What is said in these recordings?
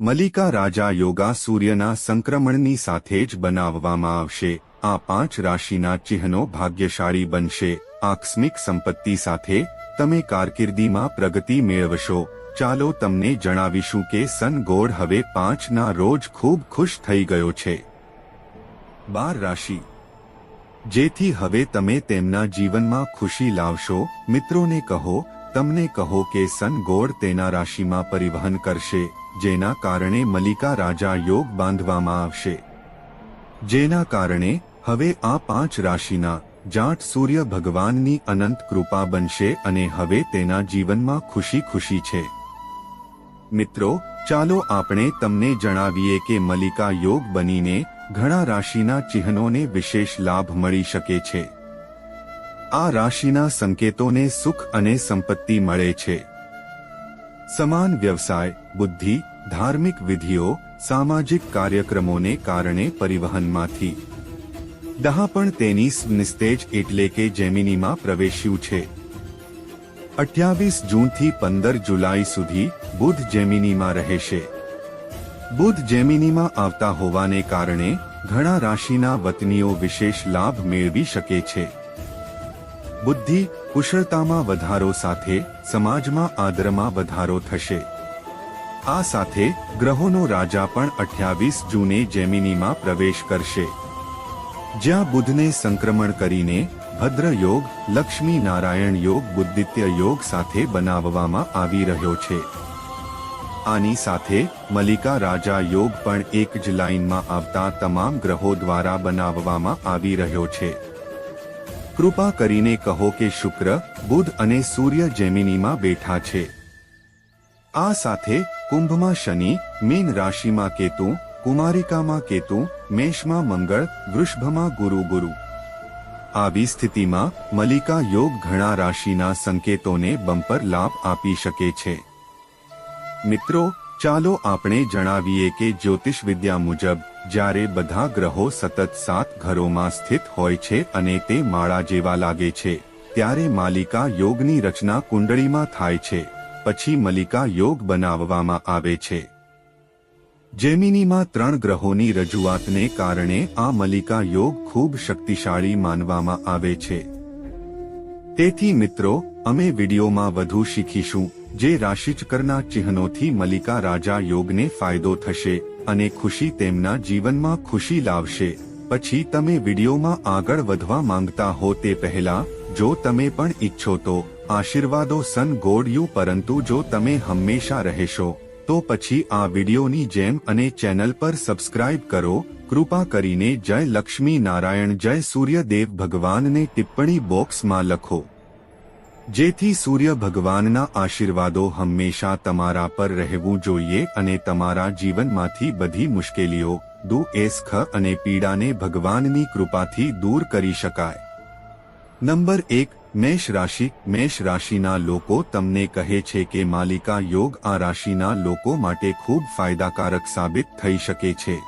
મલિકા રાજા યોગા સૂર્યના સંક્રમણની સાથે જ બનાવવામાં આવશે. આ પાંચ રાશિના ચિહ્નો ભાગ્યશાળી બનશે. આકસ્મિક સંપત્તિ સાથે તમે કારકિર્દીમાં પ્રગતિ મેળવશો. ચાલો તમને જણાવીશું કે સન ગોળ હવે પાંચના રોજ ખૂબ ખુશ થઈ ગયો છે. બાર રાશિ. જેથી હવે તમે તેમના જીવનમાં ખુશી લાવશો. મિત્રોને કહો તમને કહો કે સન ગોળ તેના રાશિમાં પરિવહન કરશે, જેના કારણે મલિકા રાજા યોગ બાંધવામાં આવશે. જેના કારણે, હવે આ પાંચ રાશિના, જાટ સૂર્ય ભગવાનની અનંત કૃપા બનશે અને હવે તેના જીવનમાં ખુશી ખુશી છે. મિત્રો, ચાલો આપણે તમને જણાવીએ કે મલિકા યોગ બનીને ઘણા રાશિના ચિહ્નોને વિશેષ લાભ મળી શકે છે. આ રાશિના સંકેતોને સુખ અને સંપત્તિ મળે છે. સમાન વ્યવસાય, બુદ્ધિ, ધાર્મિક વિધિઓ, સામાજિક કાર્યક્રમોને કારણે પરિવહનમાંથી. દહા પણ તેની નિસ્તેજ એટલે કે જેમિનીમાં પ્રવેશ્યું છે. અઠ્યાવીસ જૂનથી પંદર જુલાઈ સુધી બુધ જેમિનીમાં રહેશે. બુધ જેમિનીમાં આવતા હોવાને કારણે ઘણા રાશિના વતનીઓ વિશેષ લાભ મેળવી શકે છે. બુદ્ધિ કુશળતામાં વધારો સાથે, સમાજમાં આદરમાં વધારો થશે. આ સાથે ગ્રહોનો રાજા પણ અઠ્યાવીસ જૂને જેમિનીમાં પ્રવેશ કરશે. જ્યાં બુધને સંક્રમણ કરીને ભદ્ર યોગ, લક્ષ્મી નારાયણ યોગ, બુદ્ધિત્ય યોગ સાથે બનાવવામાં આવી રહ્યો છે. આની સાથે મલિકા રાજા યોગ પણ એક જ લાઇનમાં આવતા તમામ ગ્રહો દ્વારા બનાવવામાં આવી રહ્યો છે. કૃપા કરીને કહો કે શુક્ર, બુધ અને સૂર્ય જેમિનીમાં બેઠા છે. આ સાથે કુંભમાં શનિ, મીન રાશિમાં કેતુ, કુમારિકામાં કેતુ, મેષમાં મંગળ, વૃષભમાં ગુરુ ગુરુ. આવી સ્થિતિમાં મલિકા યોગ ઘણા રાશિના સંકેતોને બમ્પર લાભ આપી શકે છે. મિત્રો, ચાલો આપણે જણાવીએ કે જ્યોતિષ વિદ્યા મુજબ જ્યારે બધા ગ્રહો સતત સાત ઘરોમાં સ્થિત હોય છે અને તે માળા જેવા લાગે છે, ત્યારે માલિકા યોગની રચના કુંડળીમાં થાય છે, પછી મલિકા યોગ બનાવવામાં આવે છે. જેમિનીમાં ત્રણ ગ્રહોની રજૂઆતને કારણે આ મલિકા યોગ ખૂબ શક્તિશાળી માનવામાં આવે છે. તેથી મિત્રો, અમે વિડીયોમાં વધુ શીખીશું, જે રાશિચકરના ચિહ્નોથી મલિકા રાજા યોગને ફાયદો થશે. અને ખુશી તેમના જીવનમાં ખુશી લાવશે. પછી તમે વિડીયોમાં આગળ વધવા માંગતા હો તે પહેલા, જો તમે પણ ઈચ્છો તો, આશીર્વાદો સન ગોડ યુ પરંતુ જો તમે હંમેશા રહેશો, તો પછી આ વિડીયોની જેમ અને ચેનલ પર સબસ્ક્રાઇબ કરો, કૃપા કરીને જય લક્ષ્મી નારાયણ જય સૂર્યદેવ ભગવાનને ટિપ્પણી બોક્સમાં લખો. જેથી સૂર્ય ભગવાનના આશીર્વાદો હંમેશા તમારા પર રહેવું જોઈએ અને તમારા જીવનમાંથી બધી મુશ્કેલીઓ દુઃખ અને પીડાને ભગવાનની કૃપાથી દૂર કરી શકાય. નંબર એક, મેષ રાશિ. મેષ રાશિના લોકો તમને કહે છે કે માલિકા યોગ આ રાશિના લોકો માટે ખૂબ ફાયદાકારક સાબિત થઈ શકે છે.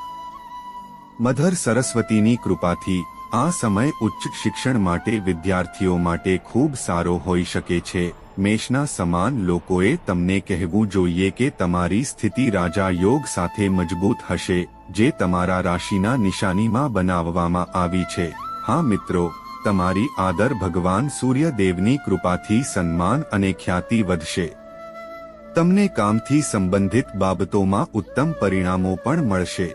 મધર સરસ્વતીની કૃપાથી આ સમય ઉચ્ચ શિક્ષણ માટે વિદ્યાર્થીઓ માટે ખૂબ સારો હોઈ શકે છે. મેષના સમાન લોકોએ તમને કહેવું જોઈએ કે તમારી સ્થિતિ રાજા યોગ સાથે મજબૂત હશે, જે તમારા રાશિના નિશાનીમાં બનાવવામાં આવી છે. હા મિત્રો, તમારી આદર ભગવાન સૂર્યદેવની કૃપાથી સન્માન અને ખ્યાતિ વધશે. તમને કામથી સંબંધિત બાબતોમાં ઉત્તમ પરિણામો પણ મળશે.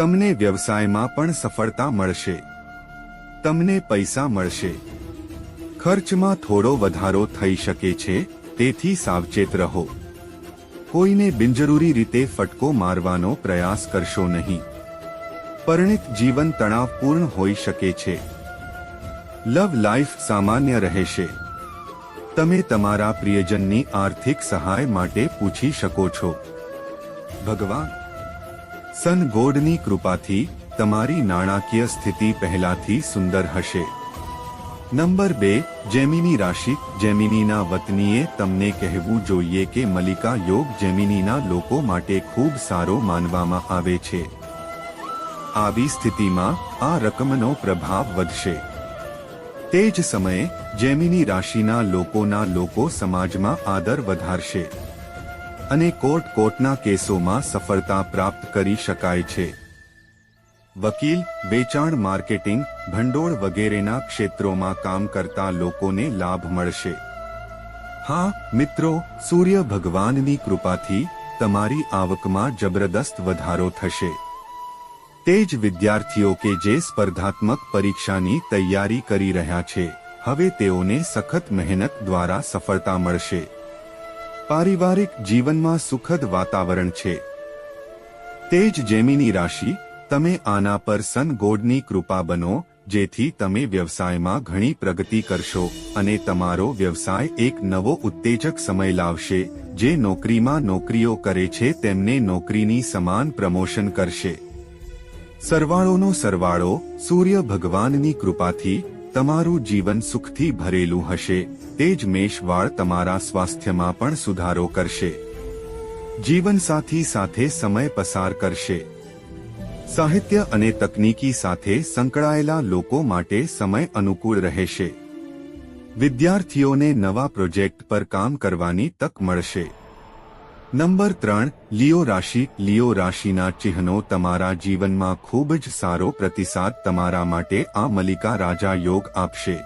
તમને વ્યવસાયમાં પણ સફળતા મળશે. તમને પૈસા મળશે. ખર્ચમાં થોડો વધારો થઈ શકે છે, તેથી સાવચેત રહો. કોઈને બિનજરૂરી રીતે ફટકો મારવાનો પ્રયાસ કરશો નહીં. પરિણિત જીવન તણાવપૂર્ણ હોઈ શકે છે. લવ લાઈફ સામાન્ય રહેશે. તમે તમારા પ્રિયજનની આર્થિક સહાય માટે પૂછી શકો છો. ભગવાન સન ગોડની કૃપાથી તમારી નાણાકીય સ્થિતિ પહેલાથી સુંદર હશે. નંબર બે, જેમિની રાશિ, જેમિનીના વતનીએ તમને કહેવું જોઈએ કે મલિકા યોગ જેમિનીના લોકો માટે ખૂબ સારો માનવામાં આવે છે. આવી સ્થિતિમાં આ રકમનો પ્રભાવ વધશે. તે જ સમયે, જેમિની રાશિના લોકોના લોકો સમાજમાં આદર વધારશે. અને કોર્ટ કોર્ટના કેસોમાં સફળતા પ્રાપ્ત કરી શકાય છે. વકીલ, વેચાણ માર્કેટિંગ, ભંડોળ વગેરેના ક્ષેત્રોમાં કામ કરતા લોકોને લાભ મળશે. હા, મિત્રો, સૂર્ય ભગવાનની કૃપાથી તમારી આવકમાં જબરદસ્ત વધારો થશે. તે જ વિદ્યાર્થીઓ કે જે સ્પર્ધાત્મક પરીક્ષાની તૈયારી કરી રહ્યા છે, હવે તેઓને સખત મહેનત દ્વારા સફળતા મળશે. પારિવારિક જીવનમાં સુખદ વાતાવરણ છે. તે જ જેમિની રાશિ, તમે આના પર સન ગોડની કૃપા બનો, જેથી તમે વ્યવસાયમાં ઘણી પ્રગતિ કરશો અને તમારો વ્યવસાય એક નવો ઉત્તેજક સમય લાવશે, જે નોકરીમાં નોકરીઓ કરે છે તેમને નોકરીની સમાન પ્રમોશન કરશે. સરવાળોનો સરવાળો, સૂર્ય ભગવાનની કૃપાથી તમારું જીવન સુખથી ભરેલું હશે, તે જ મેષવાળ તમારા સ્વાસ્થ્યમાં પણ સુધારો કરશે. જીવનસાથી સાથે સમય પસાર કરશે. સાહિત્ય અને તકનીકી સાથે સંકળાયેલા લોકો માટે સમય અનુકૂળ રહેશે. વિદ્યાર્થીઓને નવા પ્રોજેક્ટ પર કામ કરવાની તક મળશે. નંબર ત્રણ, લિયો રાશિ, લિયો રાશિના ચિહ્નો તમારા જીવનમાં ખૂબ જ સારો પ્રતિસાદ તમારા માટે આ મલિકા રાજા યોગ આપશે.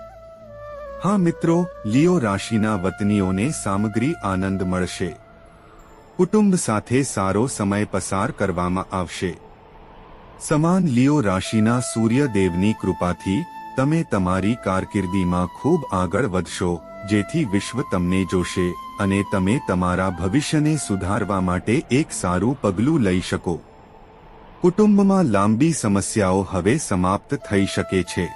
હા મિત્રો, લિયો રાશિના વતનીઓને સામગ્રી આનંદ મળશે. કુટુંબ સાથે સારો સમય પસાર કરવામાં આવશે. સમાન લિયો રાશિના સૂર્યદેવની કૃપાથી તમે તમારી કારકિર્દીમાં ખૂબ આગળ વધશો, જેથી વિશ્વ તમને જોશે, અને તમે તમારા ભવિષ્યને સુધારવા માટે એક સારું પગલું લઈ શકો. કુટુંબમાં લાંબી સમસ્યાઓ હવે સમાપ્ત થઈ શકે છે.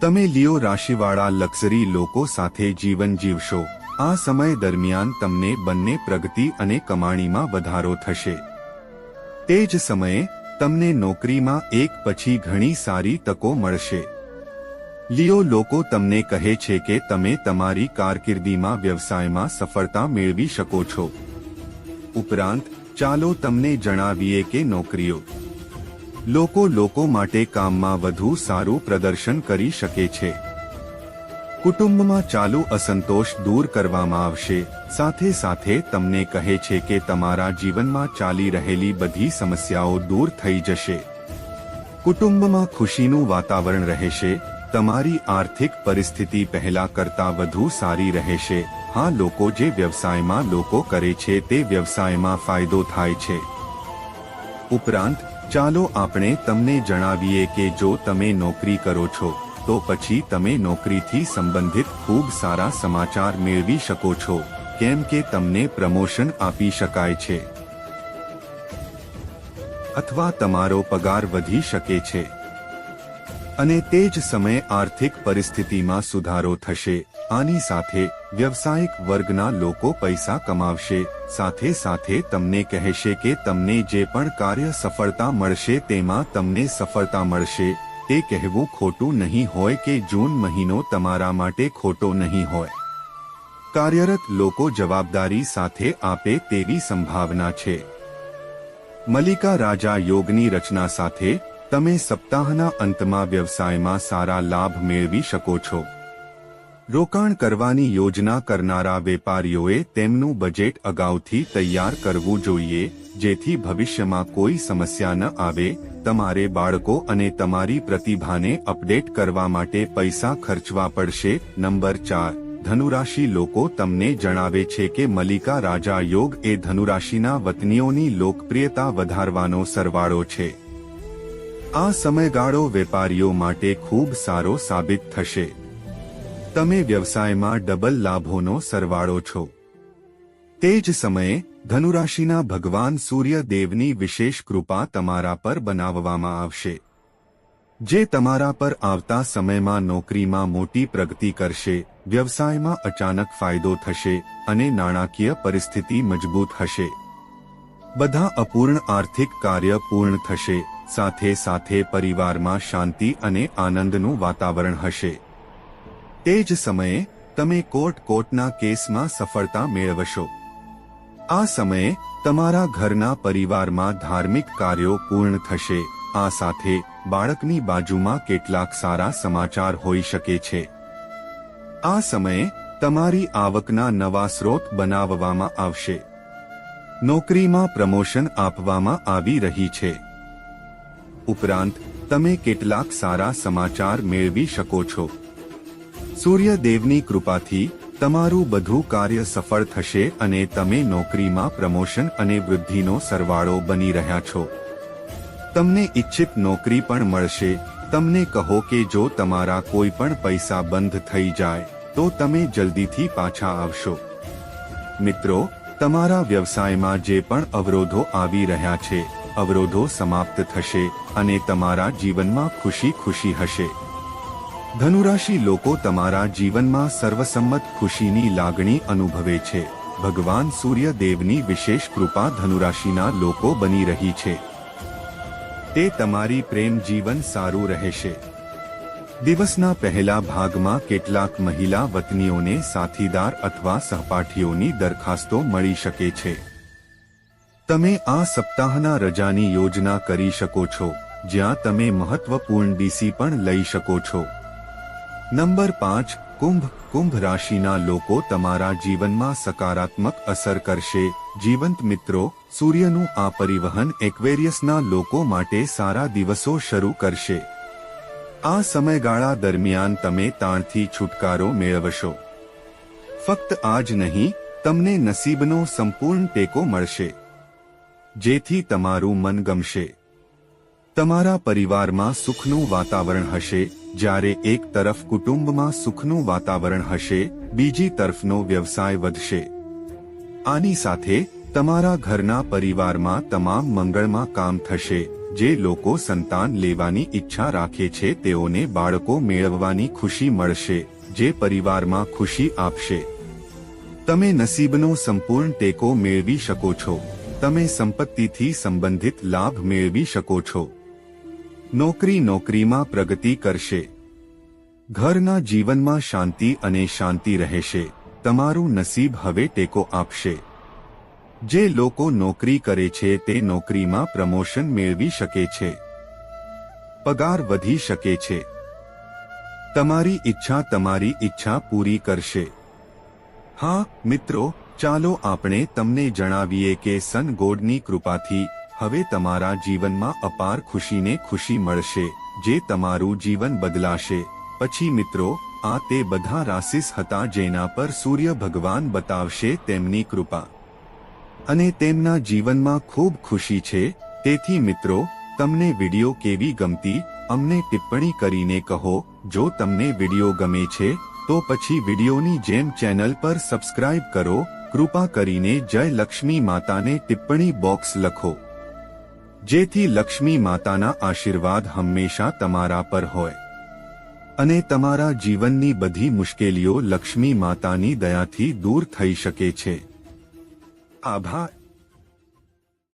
તમે લિયો રાશિવાળા લક્ઝરી લોકો સાથે જીવન જીવશો. આ સમય દરમિયાન તમને બંને પ્રગતિ અને કમાણીમાં વધારો થશે. તે જ સમયે તમને નોકરીમાં એક પછી ઘણી સારી તકો મળશે. લિયો લોકો તમને કહે છે કે તમે તમારી કારકિર્દીમાં વ્યવસાયમાં સફળતા મેળવી શકો છો. ઉપરાંત, ચાલો તમને જણાવીએ કે નોકરીઓ. લોકો લોકો માટે કામમાં વધુ સારું પ્રદર્શન કરી શકે છે. કુટુંબમાં ચાલુ અસંતોષ દૂર કરવામાં આવશે. સાથે સાથે તમને કહે છે કે તમારા જીવનમાં ચાલી રહેલી બધી સમસ્યાઓ દૂર થઈ જશે. કુટુંબમાં ખુશીનું વાતાવરણ રહેશે. તમારી આર્થિક પરિસ્થિતિ પહેલા કરતા વધુ સારી રહેશે. હા, લોકો જે વ્યવસાયમાં લોકો કરે છે તે વ્યવસાયમાં ફાયદો થાય છે. ઉપરાંત, ચાલો આપણે તમને જણાવીએ કે જો તમે નોકરી કરો છો તો પછી તમે નોકરીથી સંબંધિત ખૂબ સારા સમાચાર મેળવી શકો છો, કેમ કે તમને પ્રમોશન આપી શકાય છે. અથવા તમારો પગાર વધી શકે છે. અને તે જ સમયે આર્થિક પરિસ્થિતિમાં સુધારો થશે, આની સાથે વ્યવસાયિક વર્ગના લોકો પૈસા કમાવશે, સાથે સાથે તમને કહેશે કે તમને જે પણ કાર્ય સફળતા મળશે તેમાં તમને સફળતા મળશે. તે કહેવું ખોટું નહીં હોય કે જૂન મહિનો તમારા માટે ખોટો નહીં હોય. કાર્યરત લોકો જવાબદારી સાથે આપે તેવી સંભાવના છે. મલિકા રાજા યોગની રચના સાથે, તમે સપ્તાહના અંતમાં વ્યવસાયમાં સારા લાભ મેળવી શકો છો. રોકાણ કરવાની યોજના કરનારા વેપારીઓએ તેમનું બજેટ અગાઉથી તૈયાર કરવું જોઈએ, જેથી ભવિષ્યમાં કોઈ સમસ્યા ન આવે, તમારે બાળકો અને તમારી પ્રતિભાને અપડેટ કરવા માટે પૈસા ખર્ચવા પડશે. નંબર ચાર, ધનુરાશિ લોકો તમને જણાવે છે કે મલિકા રાજા યોગ એ ધનુરાશિના વતનીઓની લોકપ્રિયતા વધારવાનો સરવાળો છે. આ સમયગાળો વેપારીઓ માટે ખૂબ સારો સાબિત થશે. તમે વ્યવસાયમાં ડબલ લાભોનો સરવાળો છો. તે જ સમયે, ધનુરાશિના ભગવાન સૂર્યદેવની વિશેષ કૃપા તમારા પર બનાવવામાં આવશે. જે તમારા પર આવતા સમયમાં નોકરીમાં મોટી પ્રગતિ કરશે, વ્યવસાયમાં અચાનક ફાયદો થશે અને નાણાકીય પરિસ્થિતિ મજબૂત હશે. બધા અપૂર્ણ આર્થિક કાર્ય પૂર્ણ થશે, સાથે સાથે પરિવારમાં શાંતિ અને આનંદનું વાતાવરણ હશે. તે જ સમયે તમે કોર્ટ કોર્ટના કેસમાં સફળતા મેળવશો. આ સમયે તમારા ઘરના પરિવારમાં ધાર્મિક કાર્યો પૂર્ણ થશે. આ સાથે બાળકની બાજુમાં કેટલાક સારા સમાચાર હોઈ શકે છે. આ સમયે તમારી આવકના નવા સ્રોત બનાવવામાં આવશે. નોકરીમાં પ્રમોશન આપવામાં આવી રહી છે. ઉપરાંત, તમે કેટલાક સારા સમાચાર મેળવી શકો છો. સૂર્યદેવની કૃપાથી તમારું બધું કાર્ય સફળ થશે અને તમે નોકરીમાં પ્રમોશન અને વૃદ્ધિનો સરવાળો બની રહ્યા છો. તમને ઈચ્છિત નોકરી પણ મળશે. તમને કહો કે જો તમારા કોઈ પણ પૈસા બંધ થઈ જાય, તો તમે જલ્દીથી પાછા આવશો. મિત્રો, તમારા વ્યવસાયમાં જે પણ અવરોધો આવી રહ્યા છે, અવરોધો સમાપ્ત થશે અને તમારા જીવનમાં ખુશી ખુશી હશે. ધનુરાશિ લોકો તમારા જીવનમાં સર્વસંમત ખુશીની લાગણી અનુભવે છે. ભગવાન સૂર્યદેવની વિશેષ કૃપા ધનુરાશિના લોકો બની રહી છે. તે તમારી પ્રેમ જીવન સારું રહેશે. દિવસના પહેલા ભાગમાં કેટલાક મહિલા વતનીઓને સાથીદાર અથવા સહપાઠીઓની દરખાસ્તો મળી શકે છે. તમે આ સપ્તાહના રજાની યોજના કરી શકો છો, જ્યાં તમે મહત્વપૂર્ણ ડીસી પણ લઈ શકો છો. નંબર પાંચ, કુંભ. કુંભ રાશિના લોકો તમારા જીવનમાં સકારાત્મક અસર કરશે. જીવંત મિત્રો, સૂર્યનું આ પરિવહન એક્વેરિયસના લોકો માટે સારા દિવસો શરૂ કરશે. આ સમયગાળા દરમિયાન તમે તાણથી છુટકારો મેળવશો. ફક્ત આ જ નહીં, તમને નસીબનો સંપૂર્ણ ટેકો મળશે. જેથી તમારું મન ગમશે. તમારા પરિવારમાં સુખનું વાતાવરણ હશે, જ્યારે એક તરફ કુટુંબમાં સુખનું વાતાવરણ હશે, બીજી તરફનો વ્યવસાય વધશે. આની સાથે, તમારા ઘરના પરિવારમાં તમામ મંગળમાં કામ થશે, જે લોકો સંતાન લેવાની ઈચ્છા રાખે છે, તેઓને બાળકો મેળવવાની ખુશી મળશે, જે પરિવારમાં ખુશી આપશે. તમે નસીબનો સંપૂર્ણ ટેકો મેળવી શકો છો. તમે સંપત્તિથી સંબંધિત લાભ મેળવી શકો છો. નોકરી નોકરીમાં પ્રગતિ કરશે. ઘરના જીવનમાં શાંતિ અને શાંતિ રહેશે. તમારું નસીબ હવે ટેકો આપશે. જે લોકો નોકરી કરે છે તે નોકરીમાં પ્રમોશન મેળવી શકે છે. પગાર વધી શકે છે. તમારી ઈચ્છા તમારી ઈચ્છા પૂરી કરશે. હા, મિત્રો, ચાલો આપણે તમને જણાવીએ કે સન ગોડની કૃપાથી હવે તમારા જીવનમાં અપાર ખુશીને ખુશી મળશે, જે તમારું જીવન બદલાશે. પછી મિત્રો, આ તે બધા રાશિસ હતા જેના પર સૂર્ય ભગવાન બતાવશે તેમની કૃપા. અને તેમના જીવનમાં ખૂબ ખુશી છે, તેથી મિત્રો, તમને વીડિયો કેવી ગમતી, અમને ટિપ્પણી કરીને કહો, જો તમને વિડિયો ગમે છે, તો પછી વિડીયોની જેમ ચેનલ પર સબસ્ક્રાઇબ કરો, કૃપા કરીને જય લક્ષ્મી માતાને ટિપ્પણી બોક્સ લખો. જેથી લક્ષ્મી માતાના આશીર્વાદ હંમેશા તમારા પર હોય. અને તમારા જીવનની બધી મુશ્કેલીઓ લક્ષ્મી માતાની દયાથી દૂર થઈ શકે છે. આભાર.